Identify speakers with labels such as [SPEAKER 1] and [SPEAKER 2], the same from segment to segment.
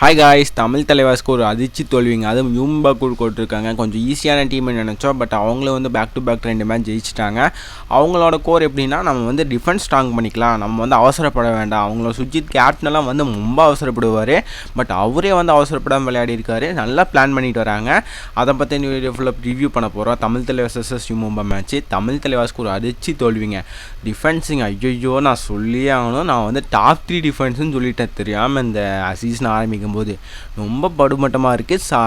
[SPEAKER 1] Hi guys Tamil தலைவாஸ்க்கு ஒரு அதிர்ச்சி தோல்விங்க. அதுவும் யூம்பக்கூர் போட்டிருக்காங்க கொஞ்சம் ஈஸியான டீம்னு நினச்சோம். பட் அவங்களும் வந்து பேக் டு பேக் ரெண்டு மேட்ச் ஜெயிச்சிட்டாங்க. அவங்களோட கோர் எப்படின்னா நம்ம வந்து டிஃபென்ஸ் ஸ்ட்ராங் பண்ணிக்கலாம். நம்ம வந்து அவசரப்பட வேண்டாம். அவங்கள சுஜித் கேப்டனெல்லாம் வந்து ரொம்ப அவசரப்படுவார். பட் அவரே வந்து அவசரப்படாமல் விளையாடி இருக்காரு நல்லா பிளான் பண்ணிட்டு வராங்க. அதை பற்றி நியூ வீடியோ ஃபுல்லாக ரிவ்யூ பண்ண போகிறோம் தமிழ் தலைவாஸ் யூமும்பா மேட்ச் தமிழ் தலைவாஸ்க்கு ஒரு அதிர்ச்சி தோல்விங்க. டிஃபென்ஸுங்க ஐயோ நான் சொல்லியே ஆகணும். நான் வந்து டாப் த்ரீ டிஃபென்ஸ்னு சொல்லிட்டேன். தெரியாமல் இந்த சீசன் ஆரம்பிக்கும் போது ரொம்ப படுமட்டமாக இருக்குது சா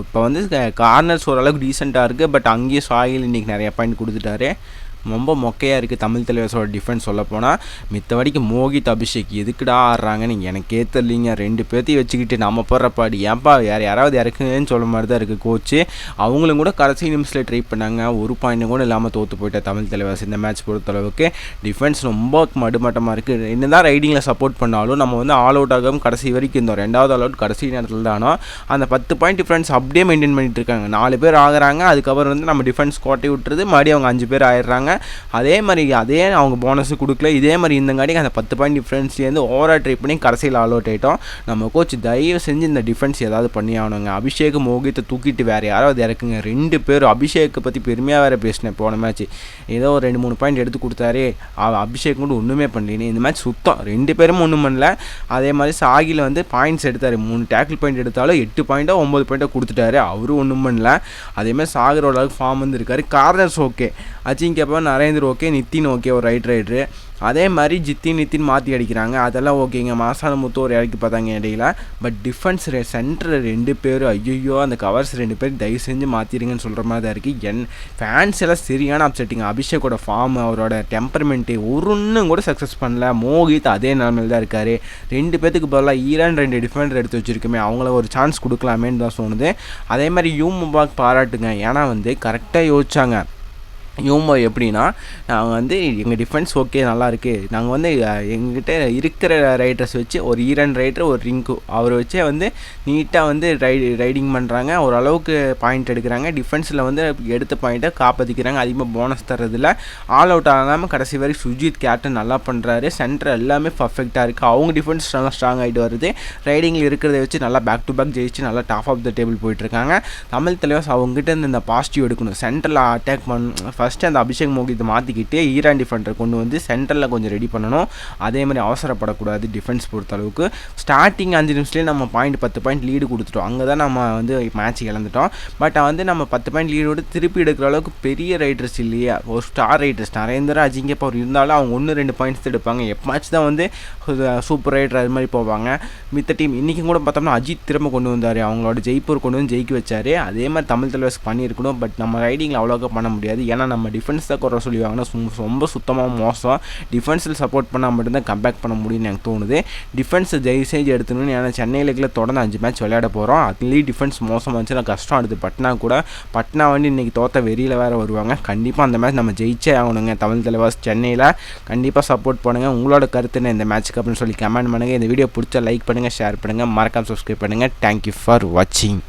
[SPEAKER 1] இப்போ வந்து கார்னர்ஸ் ஓரளவுக்கு டீசெண்டாக இருக்குது பட் அங்கேயும் சாயில் இன்றைக்கி நிறைய பாயிண்ட் கொடுத்துட்டாரு. ரொம்ப மொக்கையாக இருக்குது தமிழ் தலைவர்ஸோட டிஃபென்ஸ் சொல்ல போனால் மித்தபடிக்கு மோகித் அபிஷேக் எதுக்குடா ஆடுறாங்கன்னு எனக்கே தெரியலிங்க. ரெண்டு பேர்த்தையும் வச்சுக்கிட்டு நம்ம போடுற பாடி. ஏன்பா யார் யாராவது இறக்குங்கன்னு சொல்ல மாதிரி தான் இருக்குது கோச்சு அவங்களும் கூட கடைசி நிமிஷத்தில் ட்ரை பண்ணாங்க. ஒரு பாயிண்ட் கூட இல்லாமல் தோற்று போயிட்டேன் தமிழ் தலைவர்ஸ் இந்த மேட்ச் பொறுத்தளவுக்கு டிஃபென்ஸ் ரொம்ப மடுமட்டமாக இருக்குது என்ன தான் ரைடிங்கில் சப்போர்ட் பண்ணாலும் நம்ம வந்து ஆல் அவுட் ஆகும் கடைசி வரைக்கும் இருந்தோம். ரெண்டாவது ஆல் அவுட் கடைசி நேரத்தில் தானோ அந்த பத்து பாயிண்ட் டிஃபரன்ஸ் அப்படியே மெயின்டைன் பண்ணிட்டு இருக்காங்க. நாலு பேர் ஆகிறாங்க. அதுக்கப்புறம் வந்து நம்ம டிஃபென்ஸ் கோட்டை விட்டுறது. மறுபடியும் அவங்க அஞ்சு பேர் ஆயிடுறாங்க. அதே மாதிரி அதே அவங்க போனஸ் கொடுக்கல. இதே மாதிரி இந்த அந்த பத்து பாயிண்ட் டிஃப்ரென்ஸ்லேருந்து ஓவராக ட்ரை பண்ணி கடைசியில் ஆல் அவுட் ஆகிட்டோம் நம்ம கோச் தயவு செஞ்சு இந்த டிஃபென்ஸ் ஏதாவது பண்ணி ஆகணுங்க. அபிஷேக் மோகித்தை தூக்கிட்டு வேறு யாராவது இறக்குங்க. ரெண்டு பேரும் அபிஷேக்கை பற்றி பெருமையாக வேறு பேசினேன் போன மேட்ச் ஏதோ ஒரு ரெண்டு மூணு பாயிண்ட் எடுத்து கொடுத்தாரு. அபிஷேக் கூட ஒன்றுமே பண்ணலீங்க இந்த மேட்ச் சுத்தம். ரெண்டு பேரும் ஒன்றும் பண்ணல. அதே மாதிரி சாகியில் வந்து பாயிண்ட்ஸ் எடுத்தார். மூணு டேக்கிள் பாயிண்ட் எடுத்தாலும் எட்டு பாயிண்ட்டோ ஒம்பது பாயிண்ட்டோ கொடுத்துட்டாரு. அவரும் ஒன்றும் பண்ணல. அதேமாதிரி சாகர் அளவுக்கு ஃபார்ம் வந்து இருக்கார் corners okay Ajinkya Narender okay Nitin okay ஒரு ரைட் ரைட்ரு. அதே மாதிரி ஜித்தின் நித்தின் மாற்றி அடிக்கிறாங்க. அதெல்லாம் ஓகேங்க. மாசான முத்து ஒரு இறக்கி பார்த்தாங்க இடையில. பட் டிஃபென்ஸ் சென்டர் ரெண்டு பேர் ஐயோ அந்த கவர்ஸ் ரெண்டு பேர் தயவு செஞ்சு மாற்றிடுங்கன்னு சொல்கிற மாதிரி தான் இருக்குது என் ஃபேன்ஸ் எல்லாம் சரியான அப்செட்டிங் அபிஷேக்கோட ஃபார்ம் அவரோட டெம்பர்மெண்ட்டு ஒன்றும் கூட சக்ஸஸ் பண்ணல. மோகித் அதே நிலமையில் தான் இருக்கார். ரெண்டு பேத்துக்கு பதிலாக ஈரான் ரெண்டு டிஃபெண்டர் எடுத்து வச்சுருக்குமே அவங்கள ஒரு சான்ஸ் கொடுக்கலாமேன்னு தான் தோணுது. அதே மாதிரி யூ முபாக் பாராட்டுங்க. ஏன்னா வந்து கரெக்டாக யோசிச்சாங்க. யூமோ எப்படின்னா நாங்கள் வந்து எங்கள் டிஃபென்ஸ் ஓகே நல்லா இருக்குது நாங்கள் வந்து எங்ககிட்ட இருக்கிற ரைடர்ஸ் வச்சு ஒரு ஈரன் ரைடர் ஒரு ரிங்கு அவரை வச்சே வந்து நீட்டாக வந்து ரை ரைடிங் பண்ணுறாங்க ஓரளவுக்கு பாயிண்ட் எடுக்கிறாங்க. டிஃபென்ஸில் வந்து எடுத்த பாயிண்ட்டை காப்பாற்றிக்கிறாங்க அதிகமாக போனஸ் தரதில்ல ஆல் அவுட் ஆகாமல் கடைசி வரை சுஜித் கேப்டன் நல்லா பண்ணுறாரு சென்டர் எல்லாமே பர்ஃபெக்டாக இருக்குது அவங்க டிஃபென்ஸ் நல்லா ஸ்ட்ராங் ஆகிட்டு வருது. ரைடிங்கில் இருக்கிறத வச்சு நல்லா பேக் டு பேக் ஜெயிச்சு நல்லா டாப் ஆஃப் த டேபிள் போயிட்டுருக்காங்க தமிழ் தலைவர்ஸ் அவங்ககிட்ட இருந்து இந்த பாசிட்டிவ் எடுக்கணும். சென்டரில் அட்டாக் பண்ண ஃபஸ்ட்டு அந்த அபிஷேக் மோகித்தை மாற்றிக்கிட்டு ஈரான் டிஃபெண்டரை கொண்டு வந்து சென்டரில் கொஞ்சம் ரெடி பண்ணணும். அதே மாதிரி அவசரப்படக்கூடாது டிஃபென்ஸ் பொறுத்த அளவுக்கு ஸ்டார்டிங் அஞ்சு நிமிஷத்துலேயே நம்ம பாயிண்ட் பத்து பாயிண்ட் லீடு கொடுத்துட்டோம். அங்கே தான் நம்ம வந்து மேட்ச் இழந்துட்டோம். பட் வந்து நம்ம பத்து பாயிண்ட் லீடோடு திருப்பி எடுக்கிற அளவுக்கு பெரிய ரைட்டர்ஸ் இல்லையா. ஒரு ஸ்டார் ரைடர்ஸ் நரேந்திரா அஜிங்கப்பா அவர் இருந்தாலும் அவங்க ஒன்று ரெண்டு பாயிண்ட்ஸ் எடுப்பாங்க. எப்பாச்சும் தான் வந்து சூப்பர் ரைடர் அது மாதிரி போவாங்க. மித்த டீம் இன்றைக்கும் கூட பார்த்தோம்னா அஜித் திரும்ப கொண்டு வந்தார். அவங்களோட ஜெய்ப்பூர் கொண்டு வந்து ஜெயிக்க வச்சார். அதே மாதிரி தமிழ் தலைவர்ஸ் பண்ணியிருக்கணும். பட் நம்ம ரைடிங்கில் அவ்வளோக்கா பண்ண முடியாது. ஏன்னா நம்ம டிஃபென்ஸ் தான் குறை சொல்லுவாங்கன்னா ரொம்ப சுத்தமாக மோசம். டிஃபென்ஸில் சப்போர்ட் பண்ணால் மட்டும்தான் கம்பேக் பண்ண முடியும்னு எனக்கு தோணுது. டிஃபென்ஸை ஜெய் செஞ்சு எடுத்துணும்னு ஏன்னா சென்னை லீக்கில் தொடர்ந்து அஞ்சு மேட்ச் விளையாட போகிறோம் அதுலேயும் டிஃபென்ஸ் மோசமாக இருந்துச்சுன்னா கஷ்டம். அடுத்து பட்னா கூட பட்னா வந்து இன்றைக்கி தோத்த வெறியில் வேறு வருவாங்க. கண்டிப்பாக அந்த மேட்ச் நம்ம ஜெயிச்சே ஆகணுங்க. தமிழ் தலைவாஸ் சென்னையில் கண்டிப்பாக சப்போர்ட் பண்ணுங்கள் உங்களோட கருத்து என்ன இந்த மேட்ச்சுக்கு அப்படின்னு சொல்லி கமெண்ட் பண்ணுங்கள் இந்த வீடியோ பிடிச்சா லைக் பண்ணுங்கள் ஷேர் பண்ணுங்கள் மறக்காமல் சப்ஸ்கிரைப் பண்ணுங்கள் தேங்க்யூ ஃபார் வாட்சிங்